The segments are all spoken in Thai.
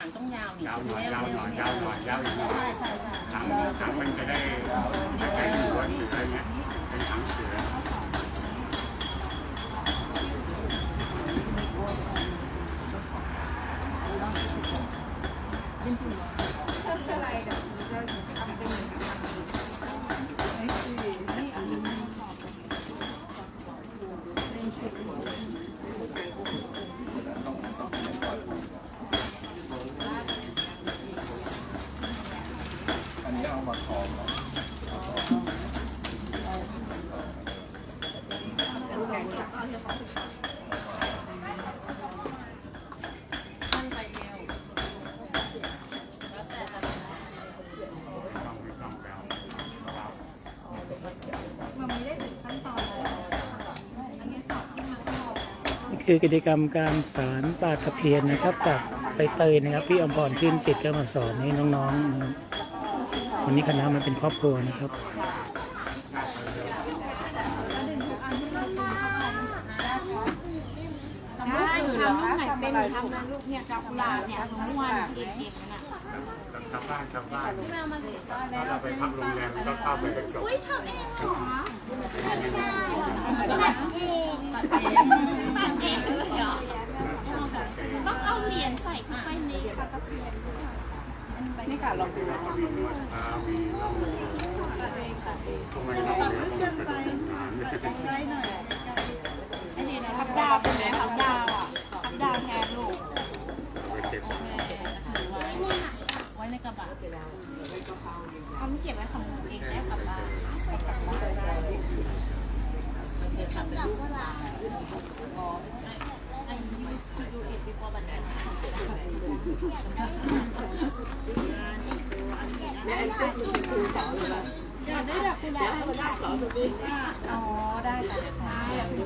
หางต้องยาวนี่ยาวหน่อยยาวหน่อยยาวหน่อยยาวอีกหน่อยใช่ใช่ใช่ถังถังมันจะได้ไม่ใช่หัวเสือเงี้ยเป็นถังเสืออันนี้เอามาคองเนาะ ตั้งใจเอวแล้วแต่จะ ต้องมีต้องแปลว มันไม่ได้ถึงขั้นตอนนั้นอันนี้สอบที่ทางนอก นี่ คือกิจกรรมการสารปลาตะเพียนนะครับจากใบเตยนะครับ พี่อมพรชื่นจิตก็มาสอนให้น้องๆนะครับวันนี้คณะมันเป็นครอบครัวนะครับได้ทำลูกไหนเป็นทำนะลูกเนี่ยกับกุหลาบเนี่ยของวันเด็กๆนั่นน่ะแต่ชาวบ้านชาวบ้านถ้าเราไปพักโรงแรมก็เข้าไปกระจกอุ้ยทำเองเหรอ ตัดเองตัดเองตัดเองเลยเหรอต้องเอาเหรียญใส่เข้าไปในปลาตะเพียนนี่ค่ะลองดูอ่ามีน้องตัดเองตัดเองทำไมน้องเนี่ยต้องไปทำงานใกล้ๆหน่อยใกล้ๆอันนี้นะพับดาวเป็นไหมพับดาว ในกระบะเอาไม่เก็บไว้ของหนูเองได้กลับบ้านเดี๋ยวทำเป็นรูปลาอ๋อ I used to do it before but I อยากได้ดอกกุหลาบให้ได้สองตัวนี้อ๋อ ได้ค่ะ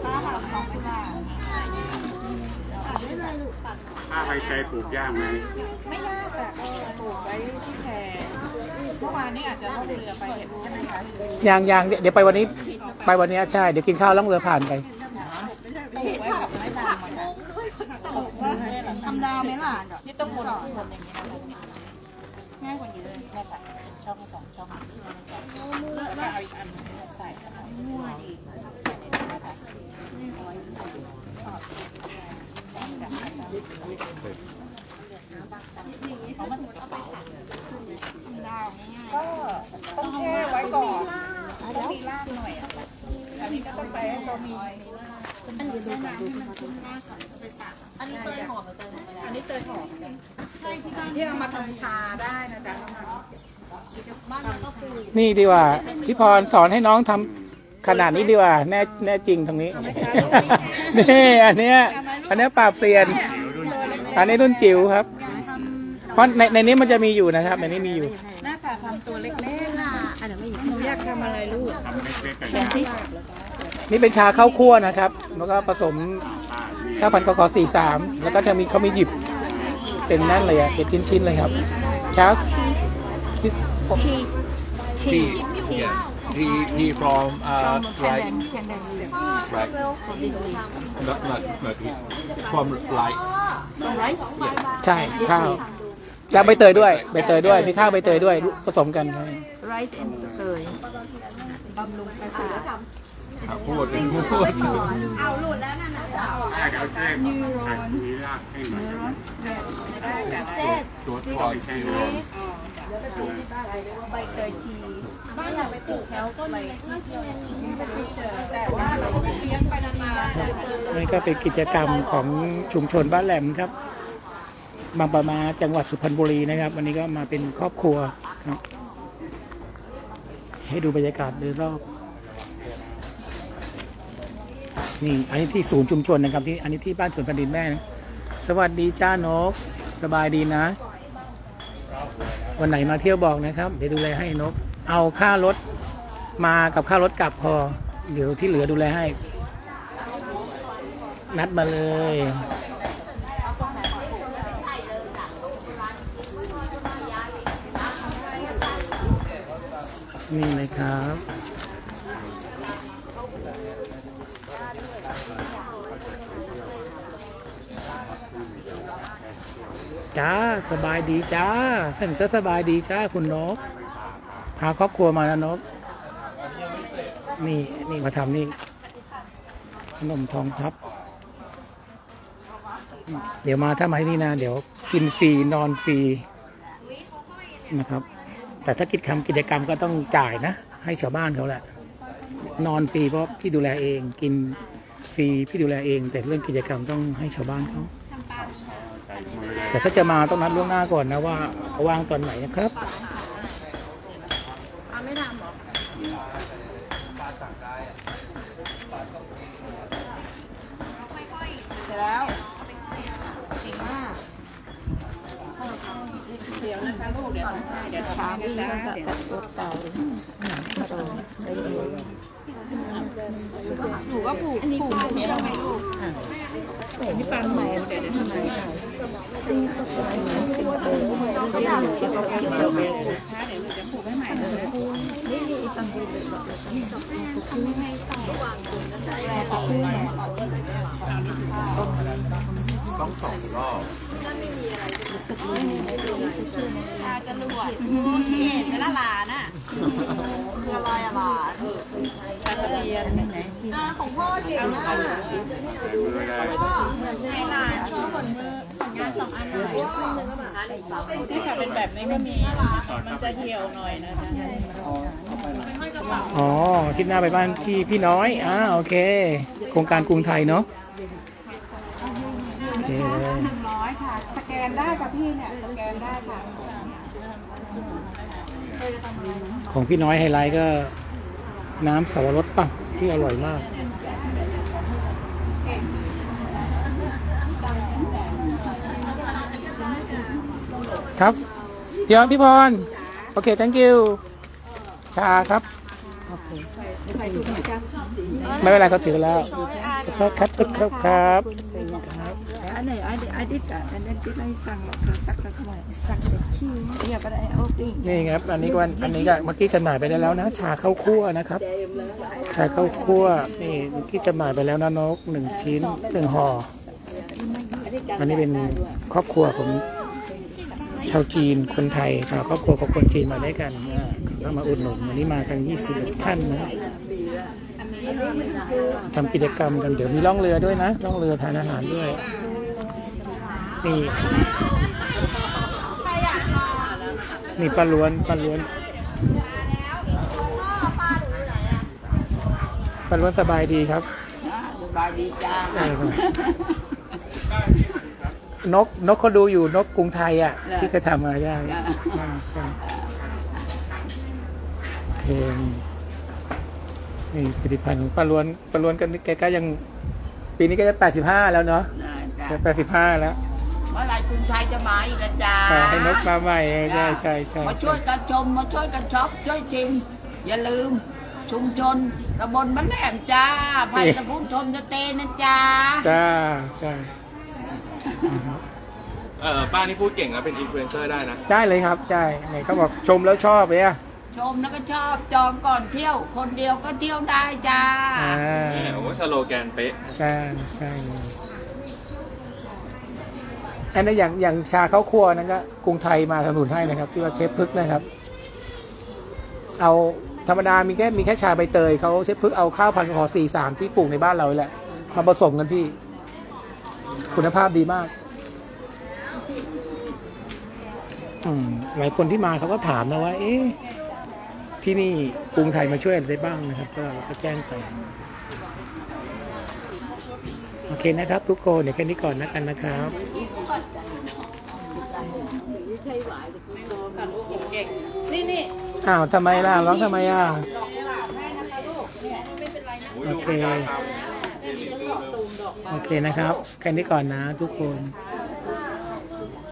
ป้าเราของกุหลาบตัดได้เลยลูกตัดถ้าใครใจปลูกย่างไหมไม่ ยากค่ะปลูกไว้ที่แพรเมื่อวานนี้อาจจะล่องเรือไปเห็นใช่ไหมคะอย่างอย่างเดี๋ยวไปวันนี้ไปวันนี้ใช่เดี๋ยวกินข้าวล่องเรือผ่านไปปลูกไว้กับไม้ดามอะค่ะทำดาวไหมล่ะนี่ต้องหมุนหมุนอย่างนี้นะง่ายกว่านี้เลยใช่ค่ะช่องสองช่องแล้วก็เอาอีกอันใส่เข้าไปมั่วดี ก็ต้องแช่ไว้ก่อนต้องมีรากหน่อยอะอันนี้ก็ต้องไปให้เขามีอันนี้แช่น้ำให้มันชุ่มหน้าก่อนไปตากอันนี้เตยหอมหรือเตยธรรมดาอันนี้เตยหอมใช่ที่บ้านที่เอามาทำชาได้นะจ๊ะบ้านเราก็ปลูกนี่ดีกว่าพี่พรสอนให้น้องทำขนาดนี้ดีกว่าแน่แน่จริงตรงนี้ นี่อันเนี้ยอันเนี้ยปราบเซียน อันนี้รุ่นจิ๋วครับ เพราะในในนี้มันจะมีอยู่นะครับ ในนี้มีอยู่ หน้าตาทำตัวเล็กๆน่ะอันนี้ไม่หนูอยากทำอะไรลูกทำเล็กๆกันย่างนี่เป็นชาข้าวคั่วนะครับ แล้วก็ผสมป้ามีข้าวพันกกสี่สามแล้วก็จะมีเขามีหยิบเป็นนั่นเลยอะเป็นชิ้นๆเลยครับชาคิส Tea yeah tea tea from uh like right not not not tea from like ใช่ข้าว แล้วใบเตยด้วยใบเตยด้วยมีข้าวใบเตยด้วยผสมกันครับ rice and เตยบำรุงประสาทข้าวโพดเป็นข้าวโพดเอาหลุดแล้วนั่นน่ะถ้าเดี๋ยวแจ้งตัดมีรากให้หน่อยได้ไหมได้กับเส้นตัวทไม่อดใช่เรื่องใบเตยทีบ้านเราไปปลูกแถวต้นเล็กๆที่มันมีแต่ว่าเราก็จะเลี้ยงไปนานๆนี่ก็เป็นกิจกรรมของชุมชนบ้านแหลมครับ บางปะมาจังหวัดสุพรรณบุรีนะครับ วันนี้ก็มาเป็นครอบครัวครับ ให้ดูบรรยากาศโดยรอบนี่อันนี้ที่ศูนย์ชุมชนนะครับที่อันนี้ที่บ้านสวนแผ่นดินแม่นะสวัสดีจ้านก สบายดีนะ วันไหนมาเที่ยวบอกนะครับ เดี๋ยวดูแลให้นก เอาค่ารถมากับค่ารถกลับพอ เดี๋ยวที่เหลือดูแลให้ นัดมาเลย นี่เลยครับจ้าสบายดีจ้าฉันก็สบายดีจ้าคุณนกพาครอบครัวมาแล้วนกนี่นี่มาทำนี่ขนมทองทับ เดี๋ยวมาถ้ามาที่นี่นะ เดี๋ยวกินฟรีนอนฟรีนะครับ แต่ถ้ากิจกรรมกิจกรรมก็ต้องจ่ายนะ ให้ชาวบ้านเขาแหละ นอนฟรีเพราะพี่ดูแลเองกินฟรีพี่ดูแลเอง แต่เรื่องกิจกรรมต้องให้ชาวบ้านเขาแต่ถ้าจะมาต้องนัดล่วงหน้าก่อนนะว่าว่างตอนไหนนะครับ ไม่ทำหรอ เสร็จแล้วเก่งมาก เดี๋ยวนะคะลูกเดี๋ยวเดี๋ยวช้าไม่ได้เดี๋ยวรถเต่าหนูก็ผูกผูกเชือไหมลูกนี่ปลาหมูเดี๋ยวเดี๋ยวทำไมเขาอยากเก็บเอาไว้เดี๋ยวเดี๋ยวจะผูกให้ใหม่เลยต้องสองรอบ ตาจะรวดที่เห็นไหมล่ะหลานอะคืออะไรอะหลานการเรียนอ่าของพ่อเก่งมากพ่อให้หลานช่วยผลมือผลงานสองอันหน่อยที่ค่ะเป็นแบบนี้ก็มี มันจะเหี่ยวหน่อยนะจ๊ะอ๋ออาทิตย์หน้าไปบ้านพี่พี่น้อยอ่าโอเค โครงการกรุงไทยเนาะโอเคเลย หนึ่งร้อยค่ะ สแกนได้ค่ะพี่เนี่ยสแกนได้ค่ะของพี่น้อยไฮไลท์ก็น้ำสวรสป่ะ ที่อร่อยมาก ครับ พี่ออนพี่พร โอเค thank you ชาครับ ไม่เป็นไรเขาถือแล้วครับครับครับครับอันไหนไอ้ไอ้ดิบอะอันนั้นที่ไม่สั่งหรอ กเธอสักแต่หน่อยสักแต่ที่เนี่ยก็ได้เอาปิ้งนี่ครับ อันนี้ก็อันนี้ก็เมื่อกี้จำหน่ายไปได้แล้วนะ ชาข้าวคั่วนะครับ ชาข้าวคั่วนี่เมื่อกี้จำหน่ายไปแล้วนะนกหนึ่งชิ้นหนึ่งห่ออันนี้เป็นครอบครัวของชาวจีนคนไทยครับครอบครัวของคนจีนมาด้วยกันอ่าก็มาอุดหนุนวันนี้มากัน21ท่านนะทำกิจกรรมกันเดี๋ยวมีล่องเรือด้วยนะล่องเรือทานอาหารด้วย นี่ใครอยากทานนี่ปลาล้วนปลาล้วนพ่อปลาหนูอยู่ไหนอะปลาล้วนสบายดีครับสบายดีจ้าได้ครับนกนกเขาดูอยู่นกกรุงไทยอะ ที่เคยทำมาได้อ่าใช่โอเคนี่ผลิตภัณฑ์ของปลาล้วนปลาล้วนกันแกก็ยัง ปีนี้ก็จะแปดสิบห้าแล้วเนาะจ้าแปดสิบห้าแล้ว เมื่อไหรกรุงไทยจะมาอีกนะจ้าอ่าให้นกมาใหม่เออใช่ใช่ใช่ มาช่วยกันชมมาช่วยกันช็อปช่วยชิม อย่าลืม ชุมชนตำบลบ้านแหลมจ้าไผ่ตะพุนชมจะเตนะจ้าจ้าใช่เออป้านี่พูดเก่งนะเป็นอินฟลูเอนเซอร์ได้นะ ได้เลยครับใช่เนี่ยเขาบอกชมแล้วชอบเลยอะชมแล้วก็ชอบจองก่อนเที่ยว คนเดียวก็เที่ยวได้จ้า อ่าโอ้สโลแกนเป๊ะ ใช่ใช่เลย อันนั้นอย่างอย่างชาข้าวคั่วนั้นก็กรุงไทยมาสนับสนุนให้นะครับ ที่ว่าเชฟพึกนะครับ เอาธรรมดามีแค่มีแค่ชาใบเตยเขาเชฟพึกเอาข้าวพันธุ์ขอสี่สามที่ปลูกในบ้านเราแหละมาผสมกันพี่ คุณภาพดีมากอืมหลายคนที่มาเขาก็ถามนะว่า เอ๊ะที่นี่กรุงไทยมาช่วยอะไรได้บ้างนะครับ ก็แจ้งไป โอเคนะครับ ทุกคนเดี๋ยวแค่นี้ก่อนนะกันนะครับนี่นี่อ้าวทำไมล่ะร้องทำไมอะดอกกุหลาบได้นะคะลูกเนี่ยไม่เป็นไรนะโอเค โอเคนะครับ แค่นี้ก่อนนะทุกคนคะ